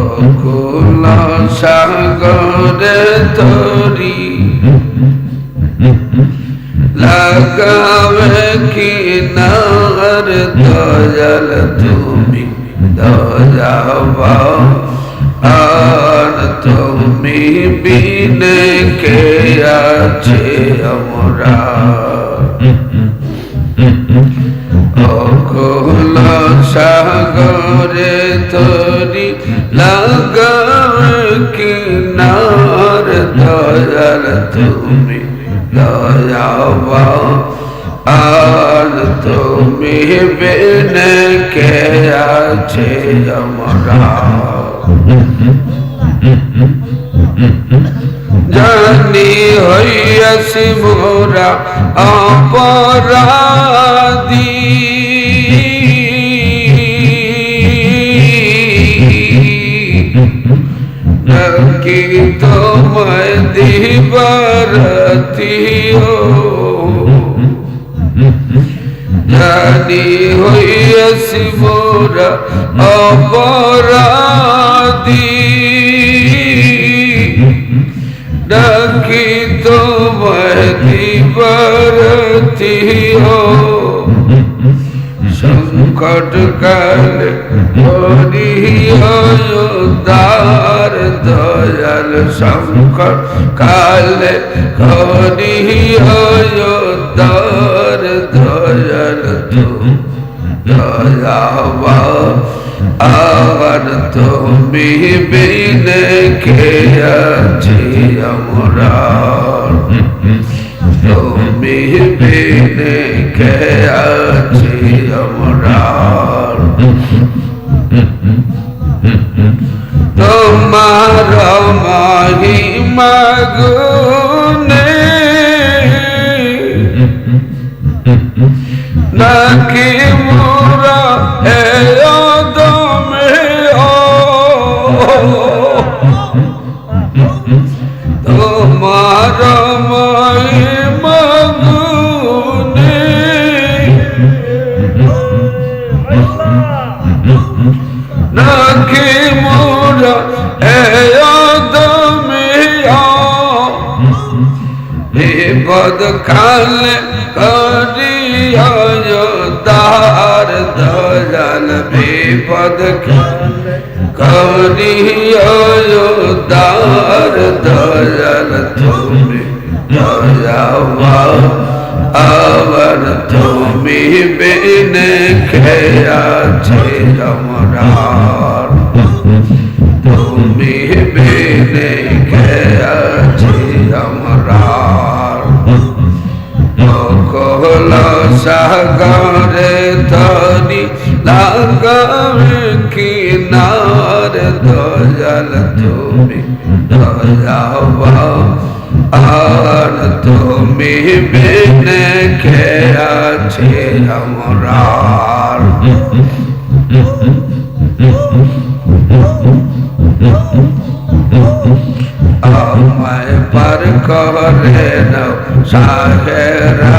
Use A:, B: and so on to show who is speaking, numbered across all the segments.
A: অকুল সাগরে তরি। লাগাবে কিনার দয়াল তুমি দয়াবা। আর তুমি বিনে কে আছে আমরা? অকুল সাগরে তরি লাগাবে কিনার দয়াল তুমি দয়াবা। আর তুমি বেনে কে আছে আমরা? জানি হইয়াছি মোরা অপরাধী। কি তোমায় দিবারতিও জানি হইয়াছি মোরা অপরাধী। ডাকি তোমায় দিবারতিও সংকট কাল দার দয়াল সংকট কাল দার দয়াল দয়াবা আর তুমি বিনে আছি আমরা তুমি বিনে আছি আমরা তোমার মহিমা গুনে নাকি মোরা এ দমে তোমার কালে করিয়া দার দয়াল বিপদ করিয়া দার দয়াল তুমি আবার তুমি বিনে খেয়াছে আমরা তুমি বিনে খেয়াছে আমরা কহল সাগরে তরি লাগাবে কিনার দয়াল তুমি আর তুমি বিনে খেয়াছে আমরা। আমায় পার করে নাও সাহেরা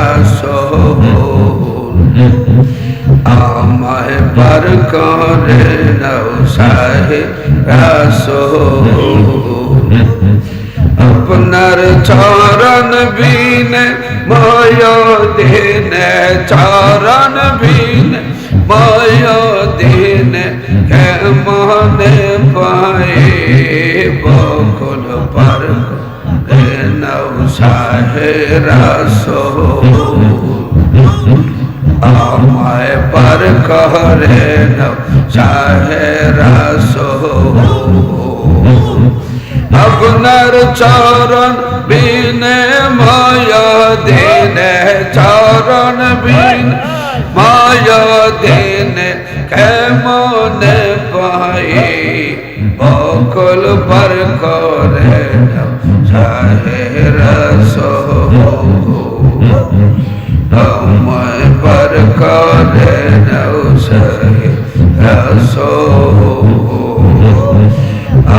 A: আমায় পার করে নাও সাহেরা আপনার চরণ বিনে, ময় দিনে, চরণ বিনে, ময় দিনে কেমনে পায়ে? নৌ সাহেরা আমায় পার করে নৌ সাহেরা আপনার চরণ বিনে মায়া দিনে, চরণ বিন মায়া দিনে, কেমনে পাই? বকল পর করে সাহেরা আমায় পর করে নৌ সাহেরা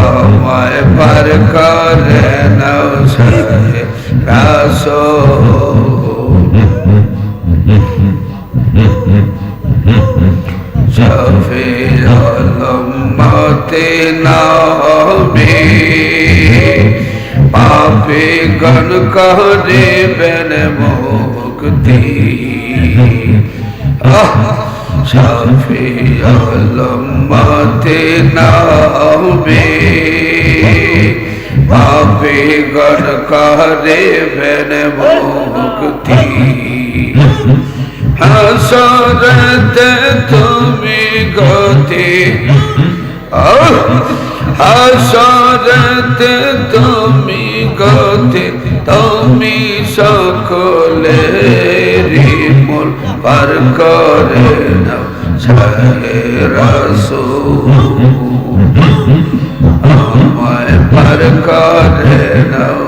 A: আমায় পার করে নাও রাসো শফি पापे गण कह दे बन मोह मुक्ति शाफे अलम माते नावे पापे गण कह दे बन मोह मुक्ति हसरत हाँ, तुम्हें गति। হাসরতে তুমি গতি তুমি সকলে মূল পার করে নাও আমায় পার করে নাও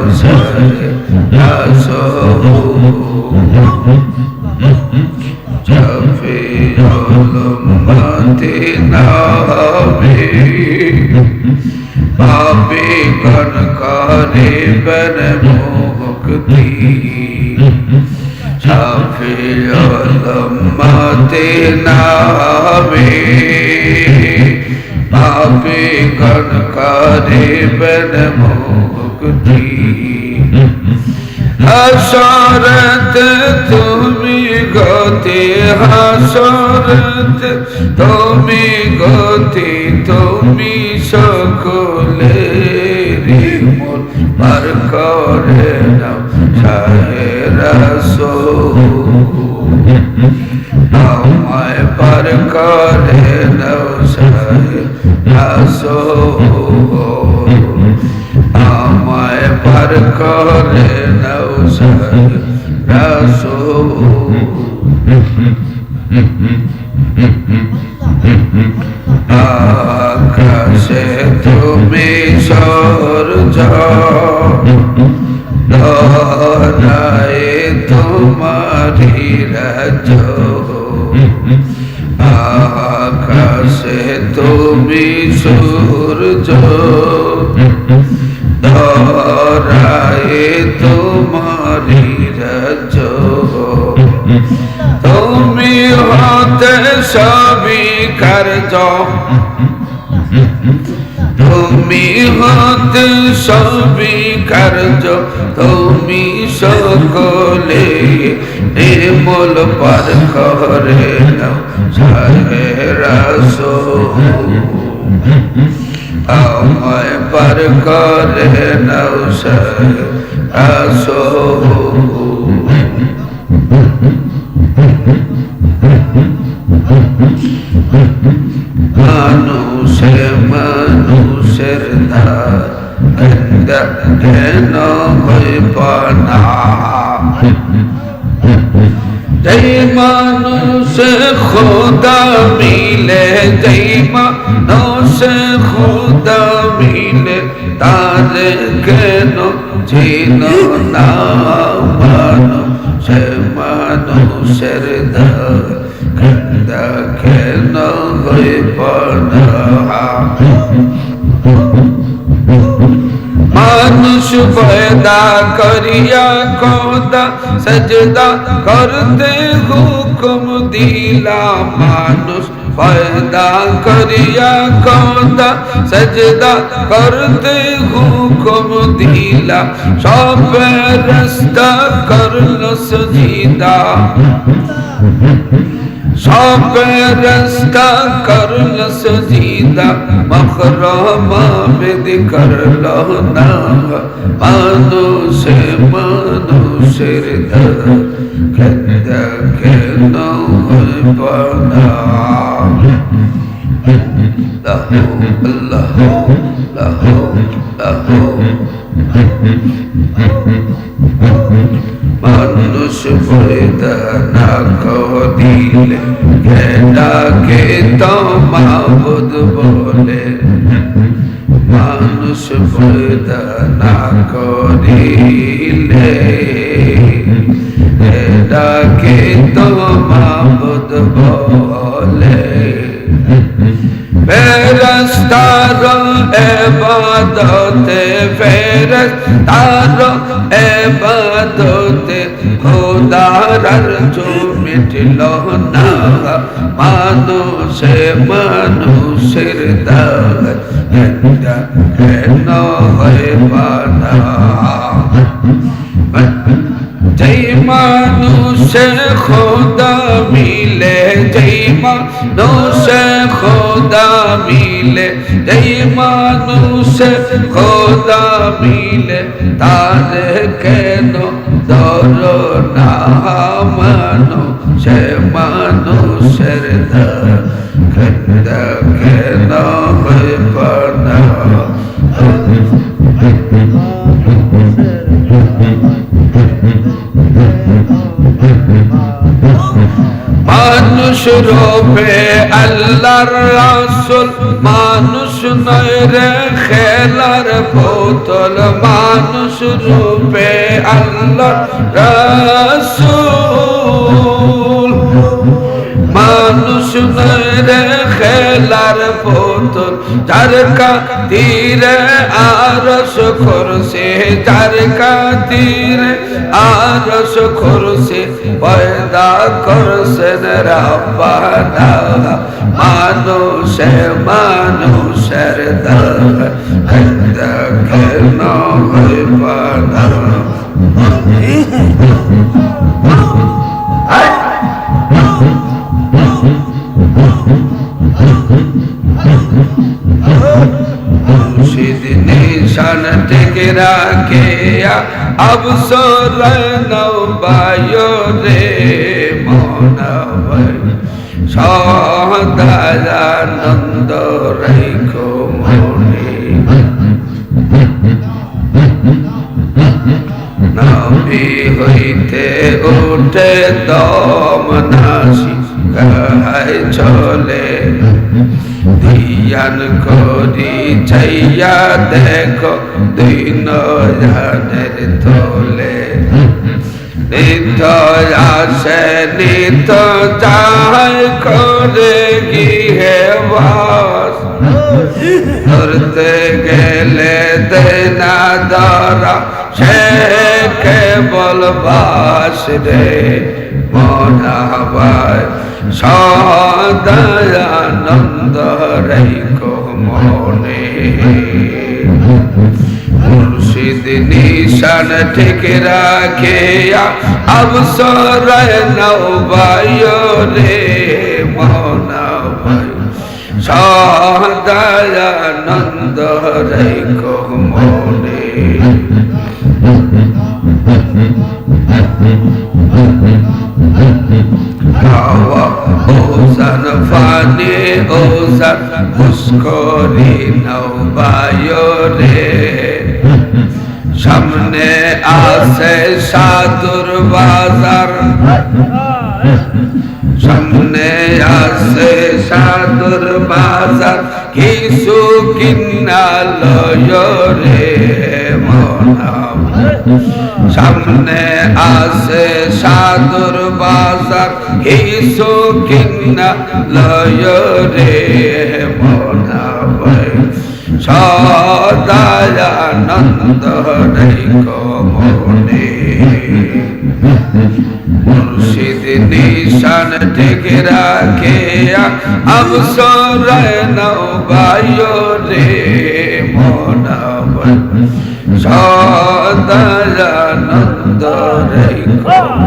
A: شفيع أمتنا حبيبا قريبا مغتي شفيع أمتنا حبيبا قريبا مغتي হাসরত তুমি গতি, হাসরত তুমি গতি, তুমি সকলে মন পার করে নাও সাহেরাসো আমায় পার করে নাও সাহেরাসো আমায় পার করে আকাশে তুমি সূর্য ধরায় তোমারি রাজ আকাশে তুমি সূর্য ধরায় তোমারি রাজ। তুমি হতে সবই কার্য। তুমি হতে সবই কার্য। তুমি সকলে নির্মল পার করে নাও সাহেরাসো আমায় পার করে নাও সাহেরাসো মানুষে মানুষের ধার কেন হইব না যেই মানুষ খোদা মিলে, যেই মানুষ খোদা মিলে, তার কেন চিন না মানুষ মানুষের ধার কেন হইব না? মানুষ পয়দা করিয়া খোদা সজদা করতে হুকুম দিলা মানুষ পয়দা করিয়া খোদা সজদা করতে হুকুম দিলা সব রাস্তা করল সজিদা সব রাস্তা করল সজিদা মখরম বেদ করল না মানুষে মানুষের খেদ কেন হইব না লাহো আল্লাহ লাহো লাহো। মানুষ পয়দা না দিলে ডাকে তো মাবুদ বলে? মানুষ পয়দা না করিলে ডাকে তো মাবুদ বলে? ফেরস্তার এবাদতে ফেরস্তার এবাদতে খোদার জমি মিটল না। মানুষে মানুষের দাগ কেন হয় পানা যেই মানুষে খোদা মিলে, যেই মানুষে খোদা মিলে, যেই মানুষে খোদা মিলে তার কেন দর না মানো? সে মানুষের কেন হয়ে পানা মানুষ রূপে আল্লাহর রাসুল, মানুষ নয় রে খেলার বোতল। মানুষ রূপে আল্লাহর রাসুল, মানুষ নয় রে খেলার বোতল যার কাতিরে আরস করছে যার কাতিরে আরস করছে পয়দা করছেন রাব্বানা মানুষে মানুষের দর কেন হয় নিশান থেকে রাখে অবসর নৌবায়ো রে মনবর সদানন্দ রেখো মনে নবী হইতে উঠে দম নাসি গায় চলে ধিয়ান করি চাইয়া দেখো দুই নজানের তোলে নিত আসে নিত চাই করে গিয়ে বাস। ধরতে গেলে দেনা দরা সে কেবল বাস রে। মনাবায় সদয়ানন্দ রেখো মনে। মুর্শিদ নিশান ঠিক রাখে অবসর নৌবায় রে মনাবায় সদয়ানন্দ রেখো মনে। ফানে ওসান মুস্করি নৌবায় সামনে আছে সাধুর বাজার সামনে আছে সাধুর বাজার কিছু কিনা লয় রে মনা সামনে আসে সাদুর বাজার কিছু কিনা লয় রে মনা সদায়ানন্দ রে কমনে। নিশান ঠিক রাখে অবসর নৌবায় রে মনাব সদায়ানন্দ রেখ